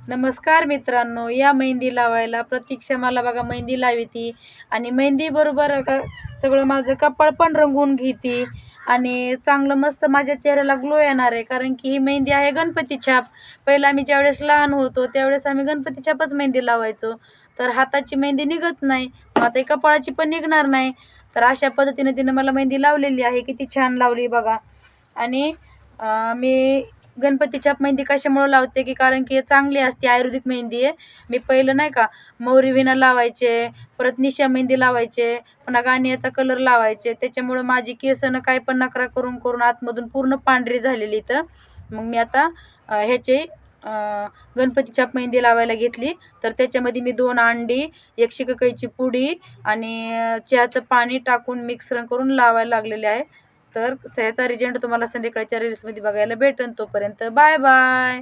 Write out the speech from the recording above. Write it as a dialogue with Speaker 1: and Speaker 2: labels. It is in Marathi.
Speaker 1: नमस्कार मित्रांनो या मेहंदी लावायला प्रतीक्षा मला बघा मेहंदी लावती. आणि मेहंदीबरोबर का सगळं माझं कपाळ पण रंगवून घेते. आणि चांगलं मस्त माझ्या चेहऱ्याला ग्लो येणार आहे कारण की ही मेहंदी आहे गणपती छाप. पहिला आम्ही ज्यावेळेस लहान होतो त्यावेळेस आम्ही गणपती छापच मेहंदी लावायचो. तर हाताची मेहंदी निघत नाही मग आता कपाळाची पण निघणार नाही. तर अशा पद्धतीने तिने मला मेहंदी लावलेली आहे किती छान लावली बघा. आणि मी गणपती छाप मेहंदी कशामुळं लावते की? कारण की चांगली असते आयुर्वेदिक मेहंदी आहे. मी पहिलं नाही का मौरीविणा विना लावायचे परत निशा मेहंदी लावायचे पुन्हा गाणियाचा कलर लावायचे. त्याच्यामुळं माझी केसनं काय पण नकरा करून करून आतमधून पूर्ण पांढरी झालेली तर मग मी आता ह्याचे गणपतीच्या गणपती छाप मेहंदी लावायला घेतली. तर त्याच्यामध्ये मी दोन अंडी एक शिककाईची पुडी आणि चहाचं पाणी टाकून मिक्सर करून लावायला लागलेले आहे. तर याचा रिजंट तुम्हाला संध्याकाळच्या रील्समध्ये बघायला भेटेल तोपर्यंत बाय बाय.